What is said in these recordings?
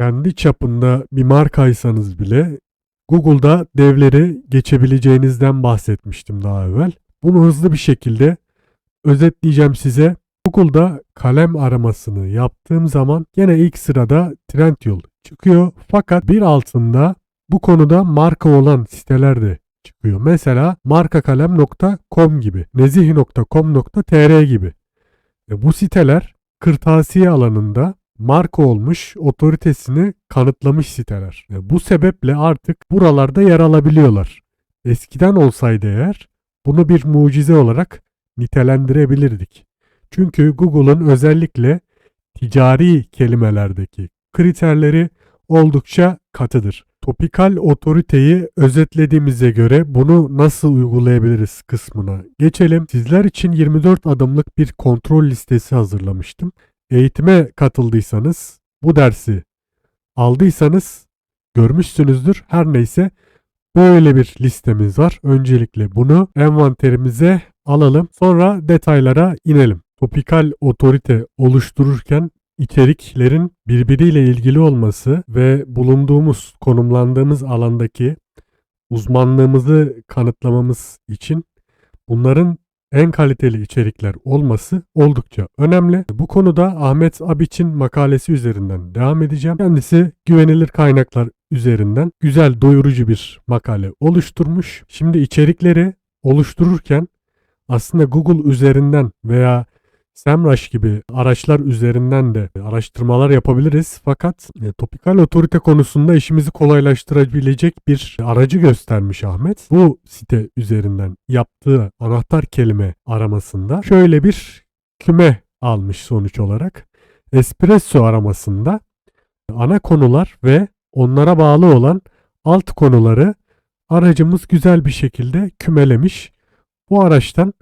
kendi çapında bir markaysanız bile Google'da devleri geçebileceğinizden bahsetmiştim daha evvel. Bunu hızlı bir şekilde özetleyeceğim size. Google'da kalem aramasını yaptığım zaman gene ilk sırada Trendyol çıkıyor. Fakat bir altında bu konuda marka olan siteler de çıkıyor. Mesela markakalem.com gibi, nezih.com.tr gibi. E, bu siteler kırtasiye alanında marka olmuş, otoritesini kanıtlamış siteler. E, bu sebeple artık buralarda yer alabiliyorlar. Eskiden olsaydı eğer bunu bir mucize olarak nitelendirebilirdik. Çünkü Google'ın özellikle ticari kelimelerdeki kriterleri oldukça katıdır. Topikal otoriteyi özetlediğimize göre bunu nasıl uygulayabiliriz kısmına geçelim. Sizler için 24 adımlık bir kontrol listesi hazırlamıştım. Eğitime katıldıysanız, bu dersi aldıysanız görmüşsünüzdür. Her neyse böyle bir listemiz var. Öncelikle bunu envanterimize alalım. Sonra detaylara inelim. Topikal otorite oluştururken içeriklerin birbiriyle ilgili olması ve bulunduğumuz, konumlandığımız alandaki uzmanlığımızı kanıtlamamız için bunların en kaliteli içerikler olması oldukça önemli. Bu konuda Ahmet Abiç'in makalesi üzerinden devam edeceğim. Kendisi güvenilir kaynaklar üzerinden güzel doyurucu bir makale oluşturmuş. Şimdi içerikleri oluştururken aslında Google üzerinden veya SEMrush gibi araçlar üzerinden de araştırmalar yapabiliriz. Fakat e, topikal otorite konusunda işimizi kolaylaştırabilecek bir aracı göstermiş Ahmet. Bu site üzerinden yaptığı anahtar kelime aramasında şöyle bir küme almış sonuç olarak. Espresso aramasında ana konular ve onlara bağlı olan alt konuları aracımız güzel bir şekilde kümelemiş. Bu araçtan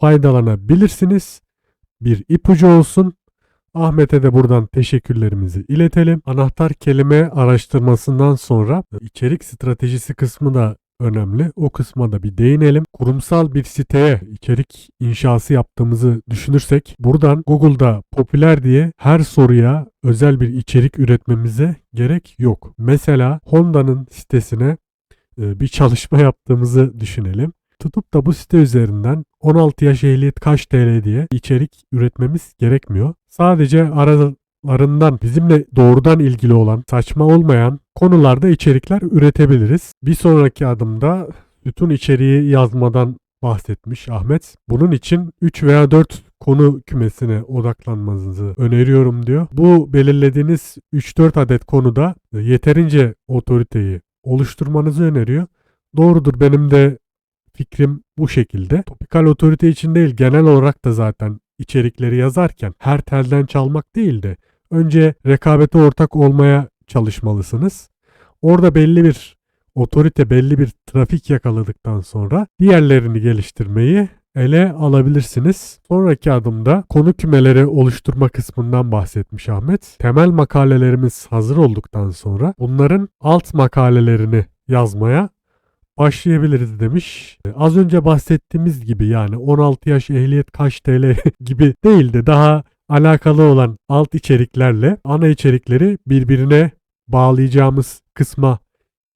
faydalanabilirsiniz bir ipucu olsun. Ahmet'e de buradan teşekkürlerimizi iletelim. Anahtar kelime araştırmasından sonra içerik stratejisi kısmı da önemli. O kısma da bir değinelim. Kurumsal bir siteye içerik inşası yaptığımızı düşünürsek buradan Google'da popüler diye her soruya özel bir içerik üretmemize gerek yok. Mesela Honda'nın sitesine e, bir çalışma yaptığımızı düşünelim tutup da bu site üzerinden 16 yaş ehliyet kaç TL diye içerik üretmemiz gerekmiyor. Sadece aralarından bizimle doğrudan ilgili olan, saçma olmayan konularda içerikler üretebiliriz. Bir sonraki adımda bütün içeriği yazmadan bahsetmiş Ahmet. Bunun için 3 veya 4 konu kümesine odaklanmanızı öneriyorum diyor. Bu belirlediğiniz 3-4 adet konuda yeterince otoriteyi oluşturmanızı öneriyor. Doğrudur benim de fikrim bu şekilde. Topikal otorite için değil genel olarak da zaten içerikleri yazarken her telden çalmak değil de önce rekabete ortak olmaya çalışmalısınız. Orada belli bir otorite, belli bir trafik yakaladıktan sonra diğerlerini geliştirmeyi ele alabilirsiniz. Sonraki adımda konu kümeleri oluşturma kısmından bahsetmiş Ahmet. Temel makalelerimiz hazır olduktan sonra bunların alt makalelerini yazmaya başlayabiliriz demiş. E, az önce bahsettiğimiz gibi yani 16 yaş ehliyet kaç TL gibi değil de daha alakalı olan alt içeriklerle ana içerikleri birbirine bağlayacağımız kısma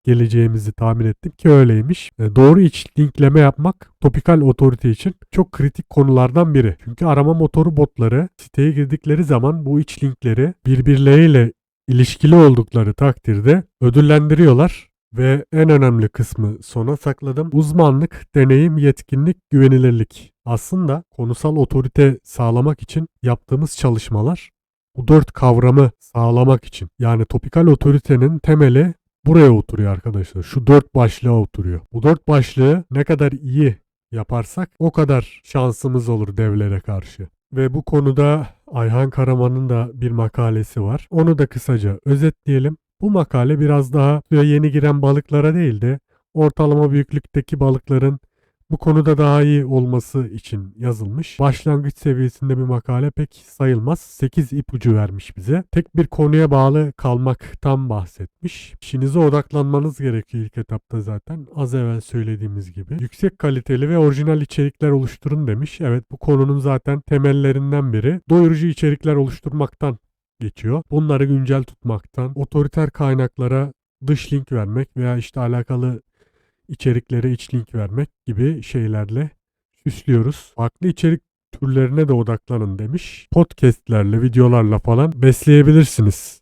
geleceğimizi tahmin ettim ki öyleymiş. E, doğru iç linkleme yapmak topikal otorite için çok kritik konulardan biri. Çünkü arama motoru botları siteye girdikleri zaman bu iç linkleri birbirleriyle ilişkili oldukları takdirde ödüllendiriyorlar ve en önemli kısmı sona sakladım. Uzmanlık, deneyim, yetkinlik, güvenilirlik. Aslında konusal otorite sağlamak için yaptığımız çalışmalar bu dört kavramı sağlamak için. Yani topikal otoritenin temeli buraya oturuyor arkadaşlar. Şu dört başlığa oturuyor. Bu dört başlığı ne kadar iyi yaparsak o kadar şansımız olur devlere karşı. Ve bu konuda Ayhan Karaman'ın da bir makalesi var. Onu da kısaca özetleyelim. Bu makale biraz daha suya yeni giren balıklara değil de ortalama büyüklükteki balıkların bu konuda daha iyi olması için yazılmış. Başlangıç seviyesinde bir makale pek sayılmaz. 8 ipucu vermiş bize. Tek bir konuya bağlı kalmaktan bahsetmiş. İşinize odaklanmanız gerekiyor ilk etapta zaten. Az evvel söylediğimiz gibi. Yüksek kaliteli ve orijinal içerikler oluşturun demiş. Evet bu konunun zaten temellerinden biri. Doyurucu içerikler oluşturmaktan geçiyor. Bunları güncel tutmaktan, otoriter kaynaklara dış link vermek veya işte alakalı içeriklere iç link vermek gibi şeylerle süslüyoruz. Farklı içerik türlerine de odaklanın demiş. Podcast'lerle, videolarla falan besleyebilirsiniz.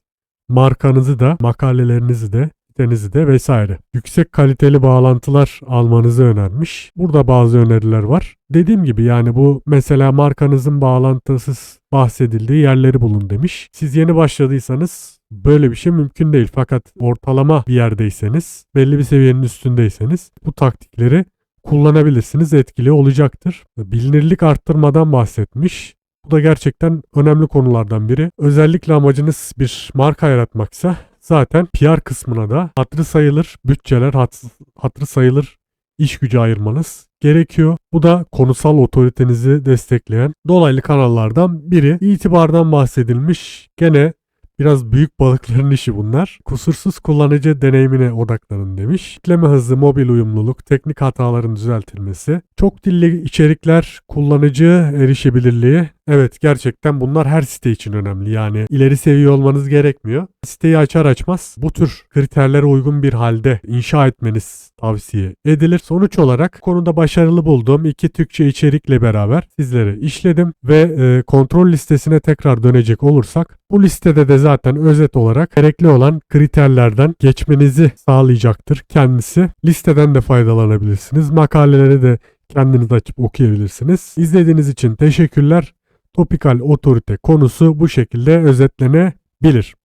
Markanızı da, makalelerinizi de, sitenizi de vesaire. Yüksek kaliteli bağlantılar almanızı önermiş. Burada bazı öneriler var. Dediğim gibi yani bu mesela markanızın bağlantısız bahsedildiği yerleri bulun demiş. Siz yeni başladıysanız böyle bir şey mümkün değil. Fakat ortalama bir yerdeyseniz, belli bir seviyenin üstündeyseniz bu taktikleri kullanabilirsiniz. Etkili olacaktır. Bilinirlik arttırmadan bahsetmiş. Bu da gerçekten önemli konulardan biri. Özellikle amacınız bir marka yaratmaksa zaten PR kısmına da hatırı sayılır bütçeler, hat, hatırı sayılır iş gücü ayırmanız gerekiyor. Bu da konusal otoritenizi destekleyen dolaylı kanallardan biri. İtibardan bahsedilmiş. Gene Biraz büyük balıkların işi bunlar. Kusursuz kullanıcı deneyimine odaklanın demiş. Yükleme hızı, mobil uyumluluk, teknik hataların düzeltilmesi, çok dilli içerikler, kullanıcı erişebilirliği. Evet gerçekten bunlar her site için önemli. Yani ileri seviye olmanız gerekmiyor. Siteyi açar açmaz bu tür kriterlere uygun bir halde inşa etmeniz tavsiye edilir. Sonuç olarak konuda başarılı bulduğum iki Türkçe içerikle beraber sizlere işledim ve e, kontrol listesine tekrar dönecek olursak bu listede de zaten özet olarak gerekli olan kriterlerden geçmenizi sağlayacaktır kendisi. Listeden de faydalanabilirsiniz. Makaleleri de kendiniz açıp okuyabilirsiniz. İzlediğiniz için teşekkürler. Topikal otorite konusu bu şekilde özetlenebilir.